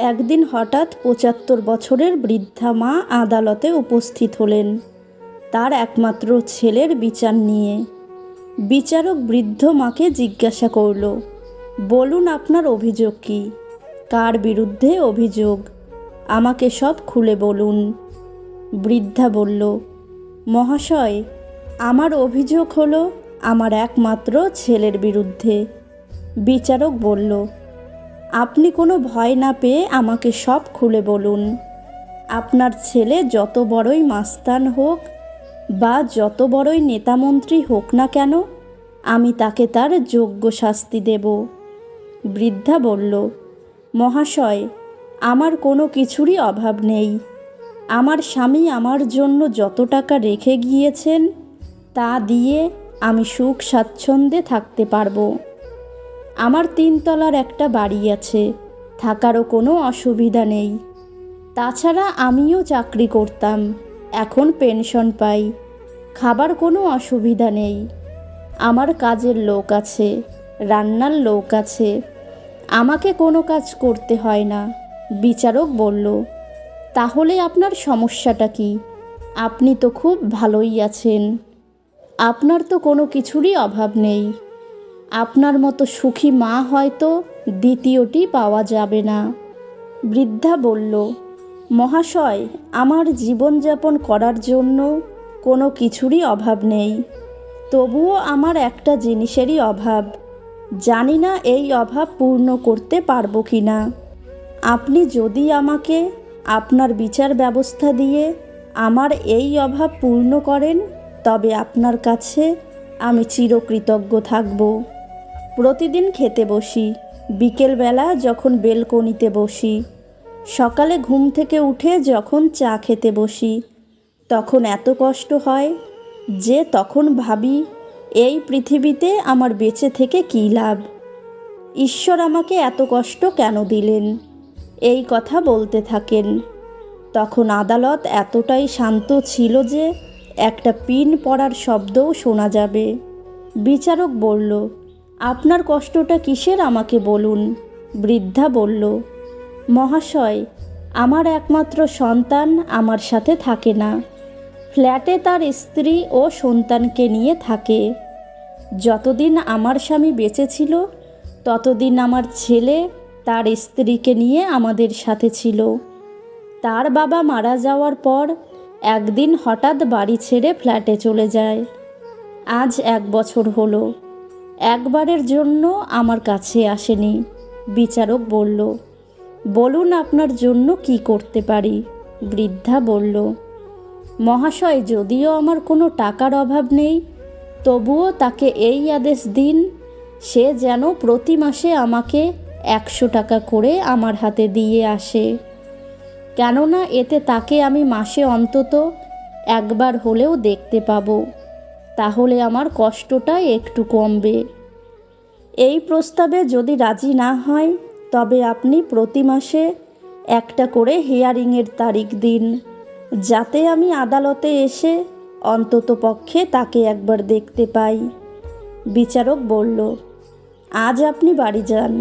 একদিন হঠাৎ পঁচাত্তর বছরের বৃদ্ধা মা আদালতে উপস্থিত হলেন। তার একমাত্র ছেলের বিচার নিয়ে। বিচারক বৃদ্ধ মাকে জিজ্ঞাসা করল, বলুন আপনার অভিযোগ কী? কার বিরুদ্ধে অভিযোগ? আমাকে সব খুলে বলুন। বৃদ্ধা বলল, মহাশয়, আমার অভিযোগ হলো আমার একমাত্র ছেলের বিরুদ্ধে। বিচারক বলল আপনি কোনো ভয় না পেয়ে আমাকে সব খুলে বলুন। আপনার ছেলে যত বড়ই মাস্তান হোক বা যত বড়ই নেতামন্ত্রী হোক না কেন, আমি তাকে তার যোগ্য শাস্তি দেব। বৃদ্ধা বলল, মহাশয়, আমার কোনো কিছুরই অভাব নেই। আমার স্বামী আমার জন্য যত টাকা রেখে গিয়েছেন, তা দিয়ে আমি সুখ স্বাচ্ছন্দ্যে থাকতে পারব। আমার তিনতলার একটা বাড়ি আছে, থাকারও কোনো অসুবিধা নেই। তাছাড়া আমিও চাকরি করতাম, এখন পেনশন পাই, খাবার কোনো অসুবিধা নেই। আমার কাজের লোক আছে, রান্নার লোক আছে, আমাকে কোনো কাজ করতে হয় না, বিচারক বলল। তাহলে আপনার সমস্যাটা কি? আপনি তো খুব ভালোই আছেন। আপনার তো কোনো কিছুরই অভাব নেই। আপনার মতো সুখী মা হয়তো দ্বিতীয়টি পাওয়া যাবে না। বৃদ্ধা বলল, মহাশয়, আমার জীবনযাপন করার জন্য কোনো কিছুরই অভাব নেই। তবুও আমার একটা জিনিসেরই অভাব। জানি না এই অভাব পূর্ণ করতে পারব কি না আপনি যদি আমাকে আপনার বিচার ব্যবস্থা দিয়ে আমার এই অভাব পূর্ণ করেন, তবে আপনার কাছে আমি চিরকৃতজ্ঞ থাকব। প্রতিদিন খেতে বসি। বিকেলবেলা যখন বেলকনিতে বসি। সকালে ঘুম থেকে উঠে যখন চা খেতে বসি। তখন এত কষ্ট হয় যে তখন ভাবি, এই পৃথিবীতে আমার বেঁচে থেকে কী লাভ? ঈশ্বর আমাকে এত কষ্ট কেন দিলেন? এই কথা বলতে থাকেন। তখন আদালত এতটাই শান্ত ছিল যে একটা পিন পড়ার শব্দও শোনা যাবে। বিচারক বলল আপনার কষ্টটা কিসের আমাকে বলুন? বৃদ্ধা বলল, মহাশয়, আমার একমাত্র সন্তান আমার সাথে থাকে না। ফ্ল্যাটে তার স্ত্রী ও সন্তানকে নিয়ে থাকে। যতদিন আমার স্বামী বেঁচে ছিল, ততদিন আমার ছেলে তার স্ত্রীকে নিয়ে আমাদের সাথে ছিল। তার বাবা মারা যাওয়ার পর একদিন হঠাৎ বাড়ি ছেড়ে ফ্ল্যাটে চলে যায়। আজ এক বছর হলো। একবারের জন্য আমার কাছে আসেনি। বিচারক বলল, বলুন আপনার জন্য কি করতে পারি? বৃদ্ধা বলল, মহাশয়, যদিও আমার কোনো টাকার অভাব নেই, তবুও তাকে এই আদেশ দিন, সে যেন প্রতি মাসে আমাকে একশো টাকা করে আমার হাতে দিয়ে আসে। কেননা এতে তাকে আমি মাসে অন্তত একবার হলেও দেখতে পাবো। তাহলে আমার কষ্টটা একটু কমবে। এই প্রস্তাবে যদি রাজি না হয়, তবে আপনি প্রতি মাসে একটা করে হিয়ারিংয়ের তারিখ দিন, যাতে আমি আদালতে এসে অন্তত পক্ষে তাকে একবার দেখতে পাই। বিচারক বলল, আজ আপনি বাড়ি যান।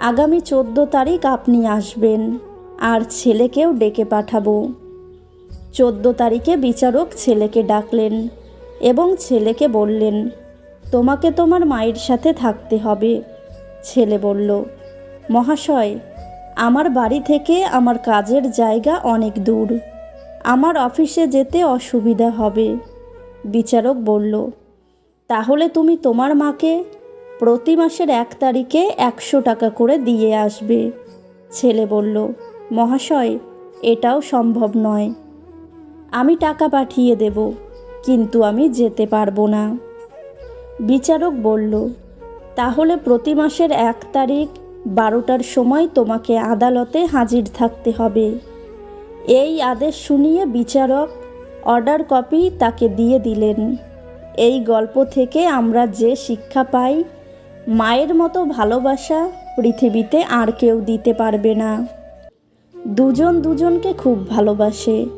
আগামী চোদ্দ তারিখ আপনি আসবেন, আর ছেলেকেও ডেকে পাঠাবো। চোদ্দ তারিখে বিচারক ছেলেকে ডাকলেন। এবং ছেলেকে বললেন, তোমাকে তোমার মায়ের সাথে থাকতে হবে। ছেলে বলল, মহাশয়, আমার বাড়ি থেকে আমার কাজের জায়গা অনেক দূর। আমার অফিসে যেতে অসুবিধা হবে। বিচারক বলল, তাহলে তুমি তোমার মাকে প্রতি মাসের এক তারিখে একশো টাকা করে দিয়ে আসবে। ছেলে বলল, মহাশয়, এটাও সম্ভব নয়। আমি টাকা পাঠিয়ে দেব। কিন্তু আমি যেতে পারব না। বিচারক বলল, তাহলে প্রতি মাসের এক তারিখ বারোটার সময় তোমাকে আদালতে হাজির থাকতে হবে। এই আদেশ শুনিয়ে বিচারক অর্ডার কপি তাকে দিয়ে দিলেন। এই গল্প থেকে আমরা যে শিক্ষা পাই, মায়ের মতো ভালোবাসা পৃথিবীতে আর কেউ দিতে পারবে না। দুজন দুজনকে খুব ভালোবাসে।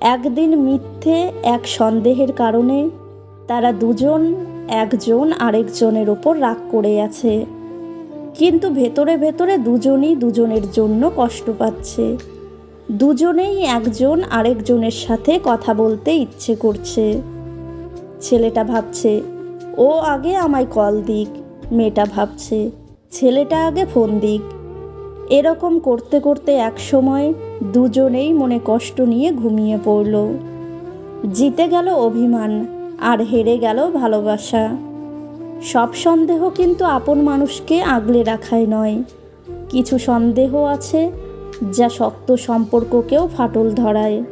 একদিন মিথ্যে এক সন্দেহের কারণে তারা দুজন, একজন আরেকজনের ওপর রাগ করে আছে। কিন্তু ভেতরে ভেতরে দুজনই দুজনের জন্য কষ্ট পাচ্ছে। দুজনেই একজন আরেকজনের সাথে কথা বলতে ইচ্ছে করছে। ছেলেটা ভাবছে, ও আগে আমায় কল দিক। মেয়েটা ভাবছে, ছেলেটা আগে ফোন দিক। এরকম করতে করতে এক সময় দুজনেই মনে কষ্ট নিয়ে ঘুমিয়ে পড়ল। জিতে গেল অভিমান, আর হেরে গেল ভালোবাসা। সব সন্দেহ কিন্তু আপন মানুষকে আগলে রাখায় নয়। কিছু সন্দেহ আছে যা শক্ত সম্পর্ককেও ফাটল ধরায়।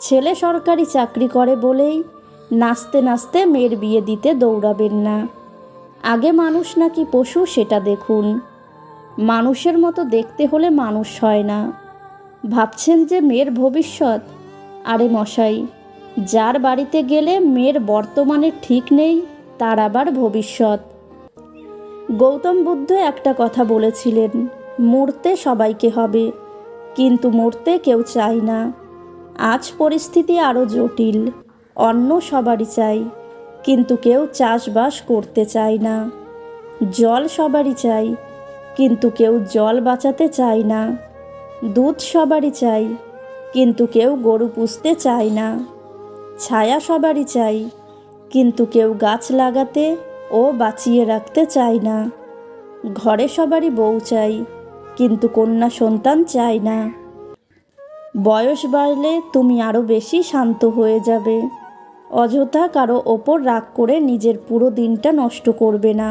ছেলে সরকারি চাকরি করে বলেই নাচতে নাচতে মেয়ের বিয়ে দিতে দৌড়াবেন না। আগে মানুষ নাকি পশু সেটা দেখুন। মানুষের মতো দেখতে হলে মানুষ হয় না। ভাবছেন যে মেয়ের ভবিষ্যৎ? আরে মশাই, যার বাড়িতে গেলে মেয়ের বর্তমানে ঠিক নেই, তার আবার ভবিষ্যৎ। গৌতম বুদ্ধ একটা কথা বলেছিলেন, মরতে সবাইকে হবে, কিন্তু মরতে কেউ চায় না। আজ পরিস্থিতি আরও জটিল অন্য সবারই চাই, কিন্তু কেউ চাষবাস করতে চায় না। জল সবারই চাই কিন্তু কেউ জল বাঁচাতে চায় না। দুধ সবারই চাই, কিন্তু কেউ গরু পুষতে চায় না। ছায়া সবারই চাই, কিন্তু কেউ গাছ লাগাতে ও বাঁচিয়ে রাখতে চায় না। ঘরে সবারই বউ চাই, কিন্তু কন্যা সন্তান চায় না। বয়স বাড়লে তুমি আরও বেশি শান্ত হয়ে যাবে। অযথা কারও ওপর রাগ করে নিজের পুরো দিনটা নষ্ট করবে না।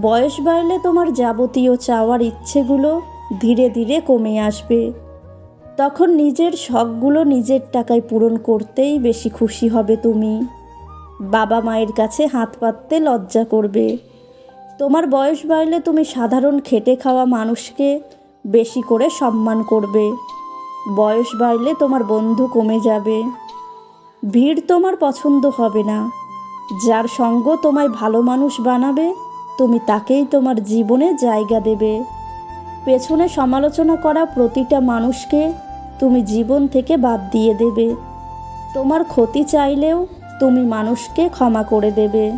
বয়স বাড়লে তোমার যাবতীয় চাওয়ার ইচ্ছেগুলো ধীরে ধীরে কমে আসবে। তখন নিজের শখগুলো নিজের টাকায় পূরণ করতেই বেশি খুশি হবে তুমি। বাবা মায়ের কাছে হাত পাততে লজ্জা করবে। তোমার বয়স বাড়লে তুমি সাধারণ খেটে খাওয়া মানুষকে বেশি করে সম্মান করবে। বয়স বাড়লে তোমার বন্ধু কমে যাবে। ভিড় তোমার পছন্দ হবে না। যার সঙ্গ তোমায় ভালো মানুষ বানাবে তুমি তাকেই তোমার জীবনে জায়গা দেবে। পেছনে সমালোচনা করা প্রতিটা মানুষকে তুমি জীবন থেকে বাদ দিয়ে দেবে। তোমার ক্ষতি চাইলেও তুমি মানুষকে ক্ষমা করে দেবে।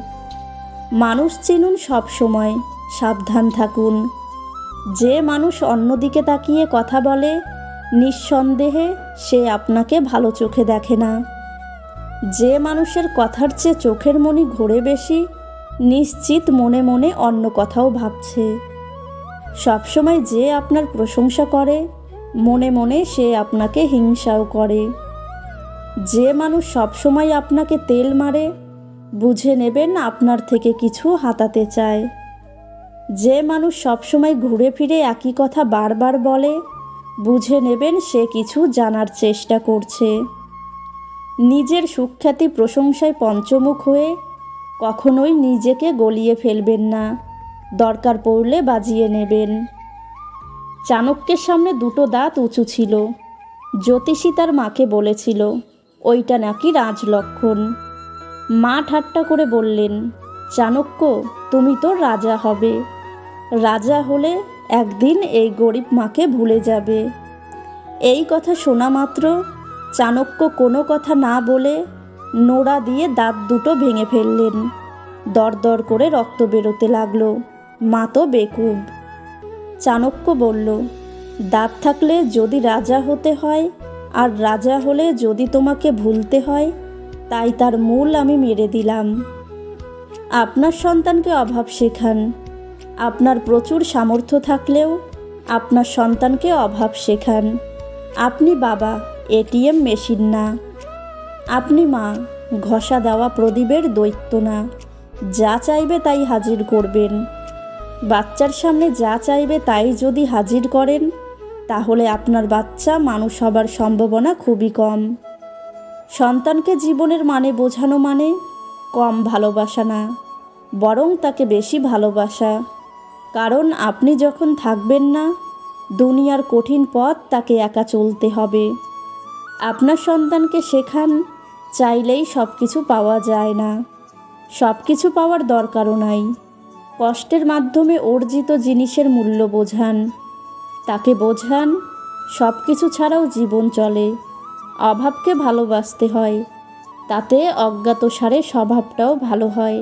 মানুষ চিনুন সব সময় সাবধান থাকুন। যে মানুষ অন্যদিকে তাকিয়ে কথা বলে, নিঃসন্দেহে সে আপনাকে ভালো চোখে দেখে না। যে মানুষের কথার চেয়ে চোখের মনি ঘোরে বেশি নিশ্চিত মনে মনে অন্য কথাও ভাবছে। সবসময় যে আপনার প্রশংসা করে, মনে মনে সে আপনাকে হিংসাও করে। যে মানুষ সবসময় আপনাকে তেল মারে, বুঝে নেবেন আপনার থেকে কিছু হাতাতে চায়। যে মানুষ সবসময় ঘুরে ফিরে একই কথা বারবার বলে, বুঝে নেবেন সে কিছু জানার চেষ্টা করছে। নিজের সুখ্যাতি প্রশংসায় পঞ্চমুখ হয়ে কখনোই নিজেকে গলিয়ে ফেলবেন না। দরকার পড়লে বাজিয়ে নেবেন। চাণক্যের সামনে দুটো দাঁত উঁচু ছিল। জ্যোতিষী তার মাকে বলেছিল, ওইটা নাকি রাজলক্ষণ। মা ঠাট্টা করে বললেন, চাণক্য, তুমি তো রাজা হবে। রাজা হলে একদিন এই গরিব মাকে ভুলে যাবে। এই কথা শোনা মাত্র চাণক্য কোনো কথা না বলে নোড়া দিয়ে দাঁত দুটো ভেঙে ফেললেন। দরদর করে রক্ত বেরোতে লাগল। মা তো বেকুব। চাণক্য বলল, দাঁত থাকলে যদি রাজা হতে হয়, আর রাজা হলে যদি তোমাকে ভুলতে হয়, তাই তার মূল আমি মেরে দিলাম। আপনার সন্তানকে অভাব শেখান। আপনার প্রচুর সামর্থ্য থাকলেও আপনার সন্তানকে অভাব শেখান। আপনি বাবা, এটিএম মেশিন না। আপনি মা, ঘষা দেওয়া প্রদীপের দৈত্য না। যা চাইবে তাই হাজির করবেন। বাচ্চার সামনে যা চাইবে তাই যদি হাজির করেন, তাহলে আপনার বাচ্চা মানুষ হবার সম্ভাবনা খুবই কম। সন্তানকে জীবনের মানে বোঝানো মানে কম ভালোবাসা না, বরং তাকে বেশি ভালোবাসা। কারণ আপনি যখন থাকবেন না, দুনিয়ার কঠিন পথ তাকে একা চলতে হবে। আপনার সন্তানকে শেখান চাইলেই সব কিছু পাওয়া যায় না। সব কিছু পাওয়ার দরকারও নাই। কষ্টের মাধ্যমে অর্জিত জিনিসের মূল্য বোঝান। তাকে বোঝান সব কিছু ছাড়াও জীবন চলে। অভাবকে ভালোবাসতে হয়, তাতে অজ্ঞাতসারে স্বভাবটাও ভালো হয়।